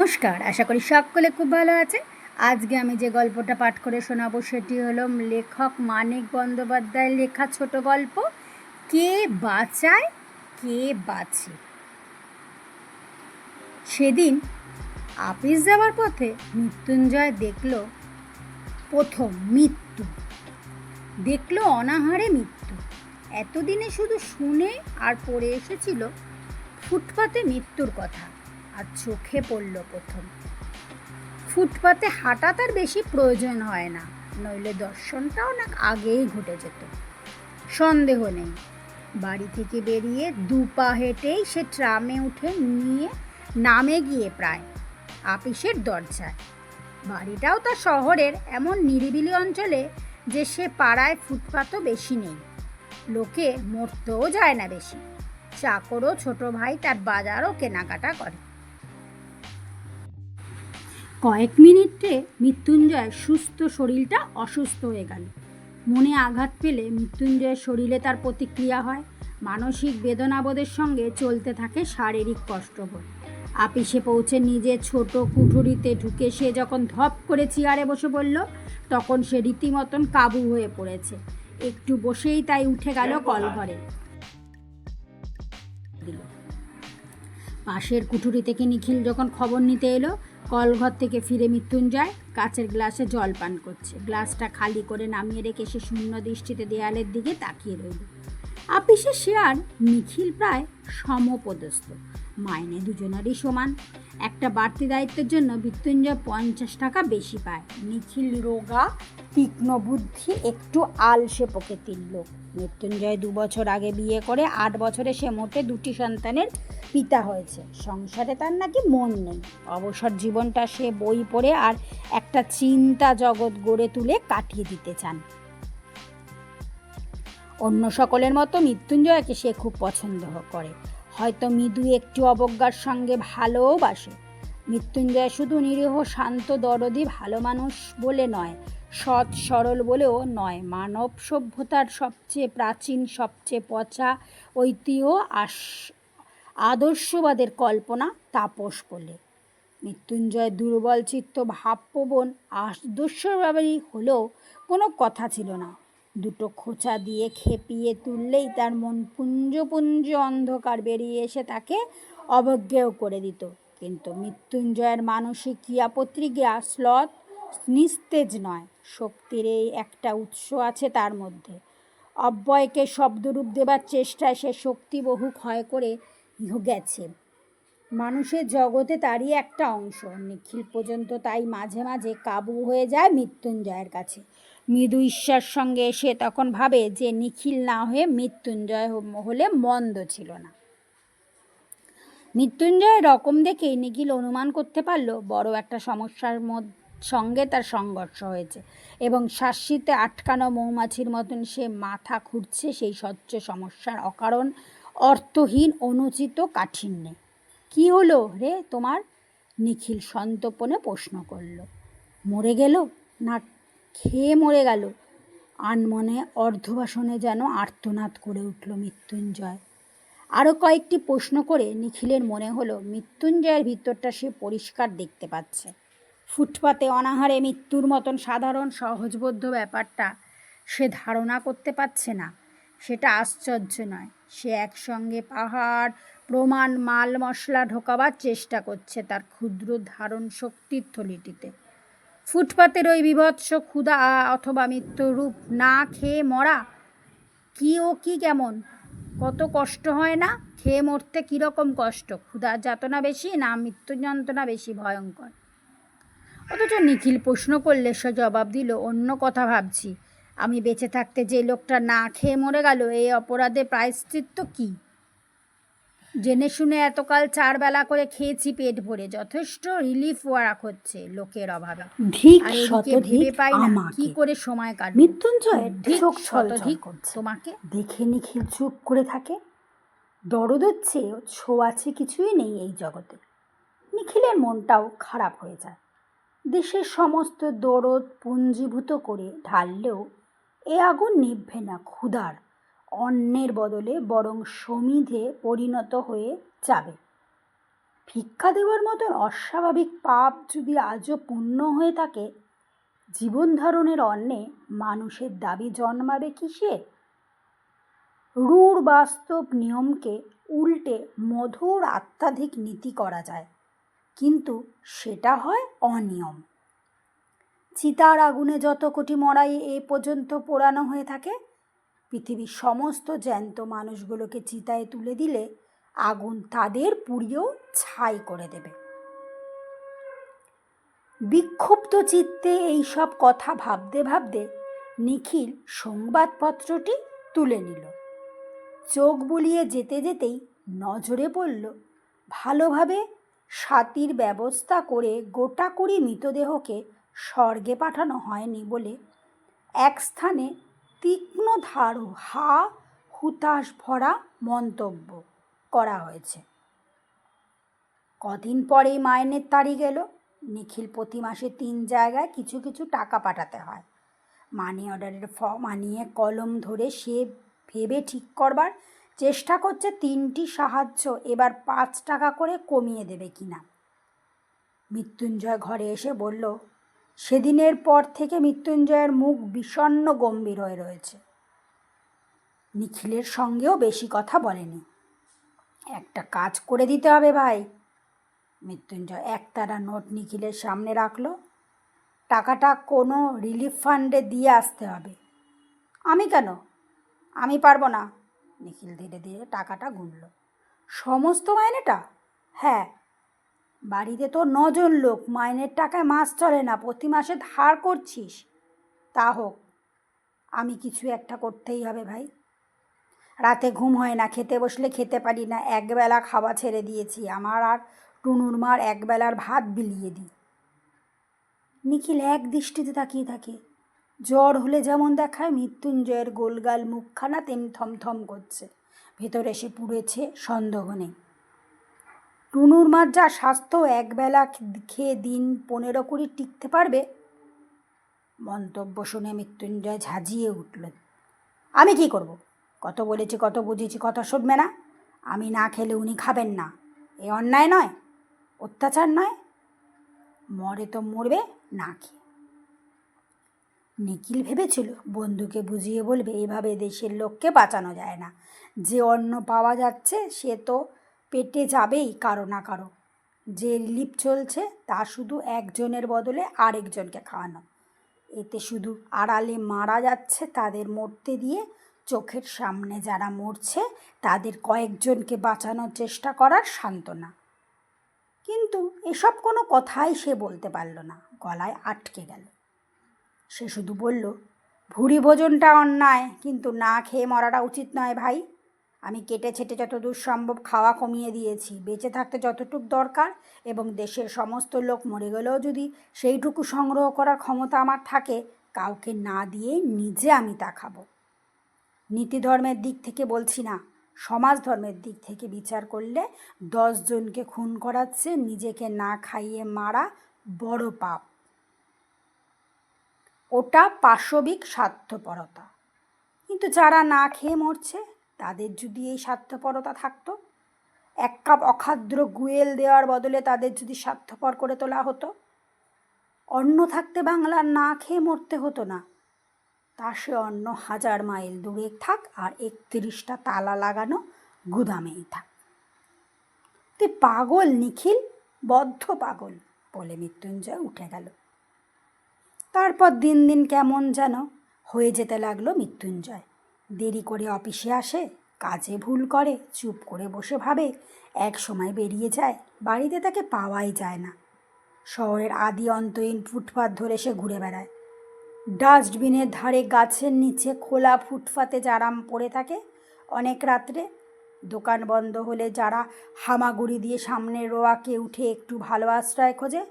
নমস্কার, আশা করি সকলে খুব ভালো আছে আজকে আমি যে গল্পটা পাঠ করে শোনাবো সেটি হলো লেখক মানিক বন্দ্যোপাধ্যায়ের লেখা ছোট গল্প, কে বাঁচায়, কে বাঁচে। সেদিন আপিস যাওয়ার পথে মৃত্যুঞ্জয় দেখল প্রথম মৃত্যু। দেখল অনাহারে মৃত্যু। এতদিনে শুধু শুনে আর পড়ে এসেছিল ফুটপাতে মৃত্যুর কথা। আর চোখে পড়ল প্রথম। ফুটপাতে হাঁটা তার বেশি প্রয়োজন হয় না, নইলে দর্শনটা অনেক আগেই ঘটে যেত। সন্দেহ নেই, বাড়ি থেকে বেরিয়ে দু পা হেঁটেই সে ট্রামে উঠে নিয়ে নামে গিয়ে প্রায় আপিসের দরজায়। বাড়িটাও তার শহরের এমন নিরিবিলি অঞ্চলে যে সে পাড়ায় ফুটপাতও বেশি নেই। লোকে মরতেও যায় না বেশি। চাকরও ছোট ভাই তার বাজারও কেনাকাটা করে। কয়েক মিনিটে মৃত্যুঞ্জয় সুস্থ শরীরটা অসুস্থ হয়ে গেল। মনে আঘাত পেলে মৃত্যুঞ্জয়ের শরীরে তার প্রতিক্রিয়া হয়। মানসিক বেদনাবোধের সঙ্গে চলতে থাকে শারীরিক কষ্টবোধ। আপিসে পৌঁছে নিজের ছোট কুঠুরিতে ঢুকে সে যখন ধপ করে চেয়ারে বসে পড়ল তখন সে রীতিমতন কাবু হয়ে পড়েছে। একটু বসেই তাই উঠে গেল কলঘরে। পাশের কুঠুরি থেকে নিখিল যখন খবর নিতে এলো কলঘর থেকে ফিরে মৃত্যুঞ্জয় কাচের গ্লাসে জল পান করছে। গ্লাসটা খালি করে নামিয়ে রেখে সে শূন্য দৃষ্টিতে দেয়ালের দিকে তাকিয়ে রইল। আপিসে শেয়ার নিখিল প্রায় সমপদস্থ। মাইনে দুজনেরই সমান। একটা বাড়তি দায়িত্বের জন্য মৃত্যুঞ্জয় পঞ্চাশ টাকা বেশি পায়। নিখিল রোগা তীক্ষ্ণ বুদ্ধি, একটু আলসে প্রকৃতির লোক। মৃত্যুঞ্জয় দু বছর আগে বিয়ে করে আট বছরে সে মোটে দুটি সন্তানের পিতা হয়েছে। সংসারে তার নাকি মন নেই। অবসর জীবনটা সে বই পড়ে আর একটা চিন্তা জগৎ গড়ে তুলে কাটিয়ে দিতে চান। অন্য সকলের মতো মৃত্যুঞ্জয়কে সে খুব পছন্দ করে। হয়তো মৃদু একটি অবজ্ঞার সঙ্গে ভালোবাসে। মৃত্যুঞ্জয় শুধু নিরীহ, শান্ত, দরদি, ভালো মানুষ বলে নয়, সৎ, সরল বলেও নয়। মানব সভ্যতার সবচেয়ে প্রাচীন, সবচেয়ে পচা ঐতিহ্য আস আদর্শবাদের কল্পনা তাপস বলে। মৃত্যুঞ্জয় দুর্বল চিত্ত ভাবপ্রবণ, আদর্শবাদী হলেও কোনো কথা ছিল না। দুটো খোঁচা দিয়ে খেপিয়ে তুললেই তার মন পুঞ্জ পুঞ্জ অন্ধকার বেরিয়ে এসে তাকে অবজ্ঞেয় করে দিত। কিন্তু মৃত্যুঞ্জয়ের মানসিক ক্রিয়াপত্রিকা স্লথ নিস্তেজ নয়, শক্তির এই একটা উৎস আছে তার মধ্যে। অব্যয়কে শব্দরূপ দেবার চেষ্টায় সে শক্তি বহু ক্ষয় করে গেছে। মানুষের জগতে তারই একটা অংশ, নিখিল পর্যন্ত তাই মাঝে মাঝে কাবু হয়ে যায় মৃত্যুঞ্জয়ের কাছে। মৃদু ঈশ্বর সঙ্গে সে তখন ভাবে যে নিখিল না হয়ে মৃত্যুঞ্জয় হলে মন্দ ছিল না। মৃত্যুঞ্জয়ের রকম দেখেই নিখিল অনুমান করতে পারল, বড় একটা সমস্যার সঙ্গে তার সংঘর্ষ হয়েছে এবং শাসিতে আটকানো মৌমাছির মতন সে মাথা খুঁড়ছে সেই স্বচ্ছ সমস্যার অকারণ, অর্থহীন, অনুচিত কাঠিন্যে। কি হলো রে তোমার? নিখিল সন্তপনে প্রশ্ন করল। মরে গেল? না খেয়ে মরে গেল। আনমনে অর্ধবাসনে যেন আর্তনাদ করে উঠল মৃত্যুঞ্জয়। আরও কয়েকটি প্রশ্ন করে নিখিলের মনে হলো মৃত্যুঞ্জয়ের ভিতরটা সে পরিষ্কার দেখতে পাচ্ছে। ফুটপাতে অনাহারে মৃত্যুর মতন সাধারণ সহজবোধ্য ব্যাপারটা সে ধারণা করতে পারছে না। সেটা আশ্চর্য নয়। সে একসঙ্গে পাহাড়, প্রমাণ, মাল মশলা ঢোকাবার চেষ্টা করছে তার ক্ষুদ্র ধারণ শক্তির থলিটিতে। ফুটপাতের ওই বিভৎস ক্ষুধা অথবা মৃত্যুরূপ না খেয়ে মরা, কি ও কি কেমন? কত কষ্ট হয় না? খেয়ে মরতে কীরকম কষ্ট? ক্ষুধার যাতনা বেশি না মৃত্যু যন্ত্রণা বেশি ভয়ঙ্কর? অথচ নিখিল প্রশ্ন করলে সে জবাব দিল, অন্য কথা ভাবছি। আমি বেঁচে থাকতে যে লোকটা না খেয়ে মরে গেল, এই অপরাধে প্রায়শ্চিত্ত কী? জেনে শুনে এতকাল চার বেলা করে খেয়েছি পেট ভরে। যথেষ্ট রিলিফ ওয়ারাক হচ্ছে লোকের অভাবে। ধিক শতধিক পাই না কি করে সময় কাটবে। মৃত্যুঞ্জয়ের ধিক শতধিক তোমাকে? দেখে নিখিল চুপ করে থাকে। দরদের চেয়ে ছোঁয়াছে কিছুই নেই এই জগতে। নিখিলের মনটাও খারাপ হয়ে যায়। দেশের সমস্ত দরদ পুঞ্জীভূত করে ঢাললেও এ আগুন নিভবে না ক্ষুধার অন্যের বদলে বরং সমিধে পরিণত হয়ে যাবে। ভিক্ষা দেওয়ার মতন অস্বাভাবিক পাপ যদি আজও পূর্ণ হয়ে থাকে, জীবন ধারণের অন্নে মানুষের দাবি জন্মাবে কিসে? রূঢ় বাস্তব নিয়মকে উল্টে মধুর আত্মাধিক নীতি করা যায়, কিন্তু সেটা হয় অনিয়ম। চিতার আগুনে যত কোটি মরাই এ পর্যন্ত পোড়ানো হয়ে থাকে পৃথিবীর সমস্ত জ্যান্ত মানুষগুলোকে চিতায় তুলে দিলে আগুন তাদের পুড়িয়েও ছাই করে দেবে। বিক্ষুব্ধ চিত্তে এই সব কথা ভাবতে ভাবতে নিখিল সংবাদপত্রটি তুলে নিল। চোখ বুলিয়ে যেতে যেতেই নজরে পড়ল ভালোভাবে সাতির ব্যবস্থা করে গোটা কুড়ি মৃতদেহকে স্বর্গে পাঠানো হয়নি বলে এক স্থানে তীক্ষ্ণ ধারু হা হুতাশ ভরা মন্তব্য করা হয়েছে। কদিন পরেই মাইনের তারিখ এলো। নিখিল প্রতি মাসে তিন জায়গায় কিছু কিছু টাকা পাঠাতে হয়। মানি অর্ডারের ফর্ম আনিয়ে কলম ধরে সে ভেবে ঠিক করবার চেষ্টা করছে তিনটি সাহায্য। এবার পাঁচ টাকা করে কমিয়ে দেবে কিনা। মৃত্যুঞ্জয় ঘরে এসে বলল সেদিনের পর থেকে মৃত্যুঞ্জয়ের মুখ বিষণ্ণ গম্ভীর হয়ে রয়েছে। নিখিলের সঙ্গেও বেশি কথা বলেনি। একটা কাজ করে দিতে হবে ভাই। মৃত্যুঞ্জয় একতারা নোট নিখিলের সামনে রাখল। টাকাটা কোনো রিলিফ ফান্ডে দিয়ে আসতে হবে। আমি কেন? আমি পারব না। নিখিল ধীরে ধীরে টাকাটা গুনল। সমস্ত মাইনেটা? হ্যাঁ বাড়িতে তো নজন লোক, মাইনের টাকায় মাস চলে না, প্রতি মাসে ধার করছিস। তা হোক, আমি কিছু একটা করতেই হবে ভাই। রাতে ঘুম হয় না, খেতে বসলে খেতে পারি না, একবেলা খাওয়া ছেড়ে দিয়েছি। আমার আর টুনুর মার একবেলার ভাত বিলিয়ে দিই। নিখিল এক দৃষ্টিতে তাকিয়ে থাকে। জ্বর হলে যেমন দেখায়, মৃত্যুঞ্জয়ের গোলগাল মুখখানা তেম থমথম করছে। ভেতরে এসে পুড়েছে সন্দেহ নেই। টুনুর মার যা স্বাস্থ্য একবেলা খেয়ে দিন পনেরো কুড়ি টিকতে পারবে? মন্তব্য শুনে মৃত্যুঞ্জয় ঝাঁঝিয়ে উঠল। আমি কি করব? কত বলেছি, কত বুঝেছি, কত শুনবে না? আমি না খেলে উনি খাবেন না। এ অন্যায় নয়? অত্যাচার নয়? মরে তো মরবে, না খেয়ে। নিখিল ভেবেছিল, বন্ধুকে বুঝিয়ে বলবে, এভাবে দেশের লোককে বাঁচানো যায় না। যে অন্ন পাওয়া যাচ্ছে, সে তো পেটে যাবেই কারও না কারও। যে রিলিফ চলছে, তা শুধু একজনের বদলে আরেকজনকে খাওয়ানো। এতে শুধু আড়ালে মারা যাচ্ছে তাদের মরতে দিয়ে চোখের সামনে যারা মরছে, তাদের কয়েকজনকে বাঁচানোর চেষ্টা করার সান্ত্বনা। কিন্তু এসব কোনো কথাই সে বলতে পারল না, গলায় আটকে গেল। সে শুধু বলল ভুরি ভোজনটা অন্যায়, কিন্তু না খেয়ে মরাটা উচিত নয় ভাই। আমি কেটে ছেটে যতদূর সম্ভব খাওয়া কমিয়ে দিয়েছি। বেঁচে থাকতে যতটুক দরকার এবং দেশের সমস্ত লোক মরে গেলেও যদি সেইটুকু সংগ্রহ করার ক্ষমতা আমার থাকে, কাউকে না দিয়ে নিজে আমি তা খাব। নীতি ধর্মের দিক থেকে বলছি না সমাজ ধর্মের দিক থেকে বিচার করলে দশজনকে খুন করাচ্ছে, নিজেকে না খাইয়ে মারা বড় পাপ। ওটা পাশবিক স্বার্থপরতা। কিন্তু যারা না খেয়ে মরছে তাদের যদি এই স্বার্থপরতা থাকতো, এক কাপ অখাদ্র গুয়েল দেওয়ার বদলে তাদের যদি স্বার্থপর করে তোলা হতো, অন্ন থাকতে বাংলার না খেয়ে মরতে হতো না। তা সে অন্য হাজার মাইল দূরে থাক আর একত্রিশটা তালা লাগানো গুদামেই থাক। তুই পাগল নিখিল, বদ্ধ পাগল বলে মৃত্যুঞ্জয় উঠে গেল। তারপর দিন দিন কেমন যেন হয়ে যেতে লাগল মৃত্যুঞ্জয়। দেরি করে অফিসে আসে, কাজে ভুল করে, চুপ করে বসে ভাবে, এক সময় বেরিয়ে যায়, বাড়িতে তাকে পাওয়াই যায় না। শহরের আদি অন্তহীন ফুটপাত ধরে সে ঘুরে বেড়ায়। ডাস্টবিনের ধারে গাছের নিচে খোলা ফুটপাতে যারা পড়ে থাকে, অনেক রাত্রে দোকান বন্ধ হলে যারা হামাগুড়ি দিয়ে সামনে রোয়াকে উঠে একটু ভালো আশ্রয় খোঁজে,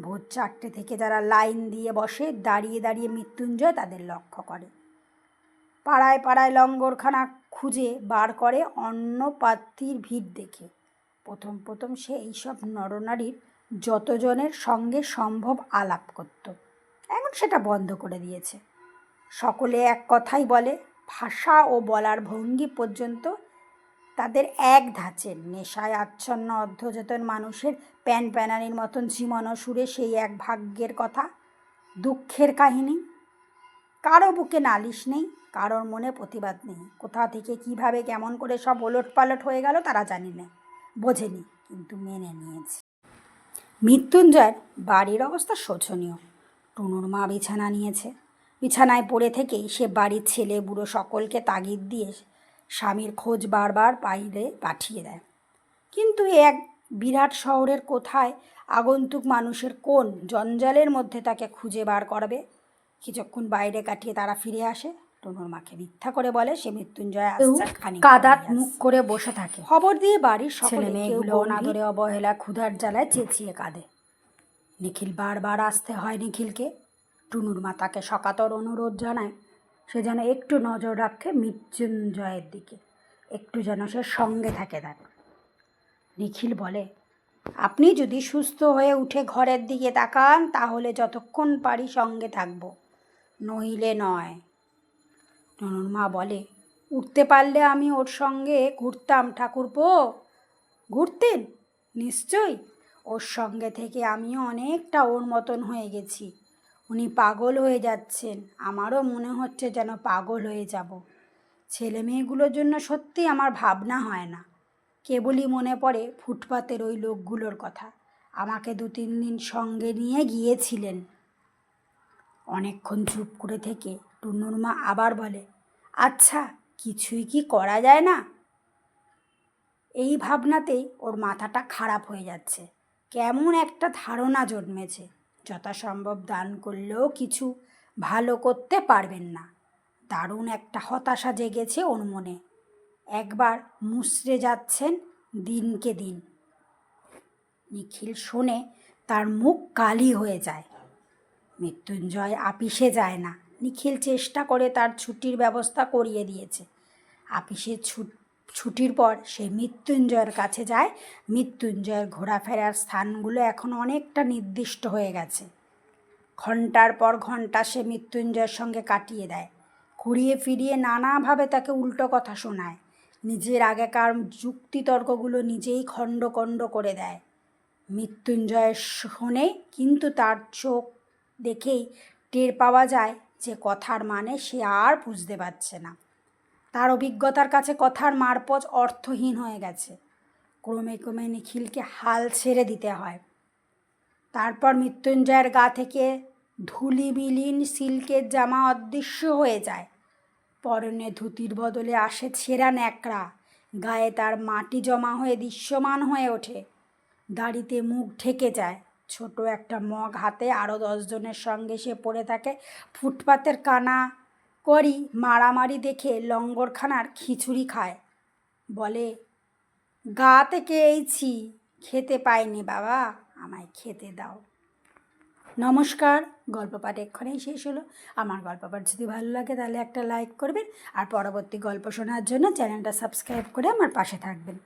ভোর চারটে থেকে যারা লাইন দিয়ে বসে, দাঁড়িয়ে দাঁড়িয়ে মৃত্যুঞ্জয় তাদের লক্ষ্য করে। পাড়ায় পাড়ায় লঙ্গরখানা খুঁজে বার করে অন্য পাত্রীর ভিড় দেখে। প্রথম প্রথম সে এইসব নরনারীর যতজনের সঙ্গে সম্ভব আলাপ করত। এখন সেটা বন্ধ করে দিয়েছে। সকলে এক কথাই বলে, ভাষা ও বলার ভঙ্গি পর্যন্ত তাদের এক ধাঁচের নেশায় আচ্ছন্ন অর্ধচেতন মানুষের প্যান প্যানানির মতন ঝিমনো সুরে সেই এক ভাগ্যের কথা। দুঃখের কাহিনী। কারও বুকে নালিশ নেই। কারোর মনে প্রতিবাদ নেই। কোথা থেকে কীভাবে কেমন করে সব ওলট পালট হয়ে গেল তারা জানি না। বোঝেনি, কিন্তু মেনে নিয়েছে। মৃত্যুঞ্জয়ের বাড়ির অবস্থা শোচনীয়। টুনুর মা বিছানা নিয়েছে। বিছানায় পড়ে থেকেই সে বাড়ির ছেলে, বুড়ো সকলকে তাগিদ দিয়ে স্বামীর খোঁজ বারবার বাইরে পাঠিয়ে দেয়। কিন্তু এক বিরাট শহরের কোথায় আগন্তুক মানুষের কোন জঞ্জালের মধ্যে তাকে খুঁজে বার করবে? কিছুক্ষণ বাইরে কাটিয়ে তারা ফিরে আসে। টুনুর মাকে মিথ্যা করে বলে সে মৃত্যুঞ্জয় কাদাত মুখ করে বসে থাকে। খবর দিয়ে বাড়ির ছেলে ছেলে মেয়েগুলো অনাদরে অবহেলা ক্ষুধার জ্বালায় চেঁচিয়ে কাঁদে। নিখিল বারবার আসতে হয় নিখিলকে। টুনুর মা তাকে সকাতর অনুরোধ জানায় সে যেন একটু নজর রাখে মৃত্যুঞ্জয়ের দিকে। একটু যেন সে সঙ্গে থাকে তার। নিখিল বলে আপনি যদি সুস্থ হয়ে উঠে ঘরের দিকে তাকান তাহলে যতক্ষণ পারি সঙ্গে থাকব। নইলে নয়। টুনুর মা বলে, উঠতে পারলে আমি ওর সঙ্গে ঘুরতাম, ঠাকুরপো। ঘুরতেন? নিশ্চয়ই। ওর সঙ্গে থেকে আমিও অনেকটা ওর মতন হয়ে গেছি। উনি পাগল হয়ে যাচ্ছেন। আমারও মনে হচ্ছে যেন পাগল হয়ে যাব। ছেলে মেয়েগুলোর জন্য সত্যি আমার ভাবনা হয় না। কেবলই মনে পড়ে ফুটপাতের ওই লোকগুলোর কথা। আমাকে দু তিন দিন সঙ্গে নিয়ে গিয়েছিলেন। অনেকক্ষণ চুপ করে থেকে টুনুর মা আবার বলে আচ্ছা কিছুই কি করা যায় না? এই ভাবনাতেই ওর মাথাটা খারাপ হয়ে যাচ্ছে। কেমন একটা ধারণা জন্মেছে, যথাসম্ভব দান করলেও কিছু ভালো করতে পারবেন না। দারুণ একটা হতাশা জেগেছে ওর মনে। একবার মুচড়ে যাচ্ছেন দিনকে দিন। নিখিল শোনে তার মুখ কালি হয়ে যায়। মৃত্যুঞ্জয় আপিসে যায় না। নিখিল চেষ্টা করে তার ছুটির ব্যবস্থা করিয়ে দিয়েছে। আপিসে ছুট ছুটির পর সে মৃত্যুঞ্জয়ের কাছে যায়। মৃত্যুঞ্জয়ের ঘোরাফেরার স্থানগুলো এখন অনেকটা নির্দিষ্ট হয়ে গেছে। ঘণ্টার পর ঘণ্টা সে মৃত্যুঞ্জয়ের সঙ্গে কাটিয়ে দেয়। ঘুরিয়ে ফিরিয়ে নানাভাবে তাকে উল্টো কথা শোনায়। নিজের আগেকার যুক্তিতর্কগুলো নিজেই খণ্ড খণ্ড করে দেয়। মৃত্যুঞ্জয়ের শোনে কিন্তু তার চোখ দেখেই টের পাওয়া যায় যে কথার মানে সে আর বুঝতে পারছে না। তার অভিজ্ঞতার কাছে কথার মারপচ অর্থহীন হয়ে গেছে। ক্রমে ক্রমে নিখিলকে হাল ছেড়ে দিতে হয়। তারপর মৃত্যুঞ্জয়ের গা থেকে ধুলি বিলীন সিল্কের জামা অদৃশ্য হয়ে যায়। পরনে ধুতির বদলে আসে ছেঁড়া ন্যাকড়া। গায়ে তার মাটি জমা হয়ে দৃশ্যমান হয়ে ওঠে। দাড়িতে মুখ ঢেকে যায়। ছোট একটা মগ হাতে আরও দশজনের সঙ্গে সে পড়ে থাকে। ফুটপাতের কানা করি মারামারি দেখে লঙ্গরখানার খিচুড়ি খায়। বলে, গা থেকে এইছি খেতে পাইনি বাবা, আমায় খেতে দাও। নমস্কার, গল্প পাঠ এক্ষণেই শেষ হলো। আমার গল্প পাঠ যদি ভালো লাগে তাহলে একটা লাইক করবেন আর পরবর্তী গল্প শোনার জন্য চ্যানেলটা সাবস্ক্রাইব করে আমার পাশে থাকবেন।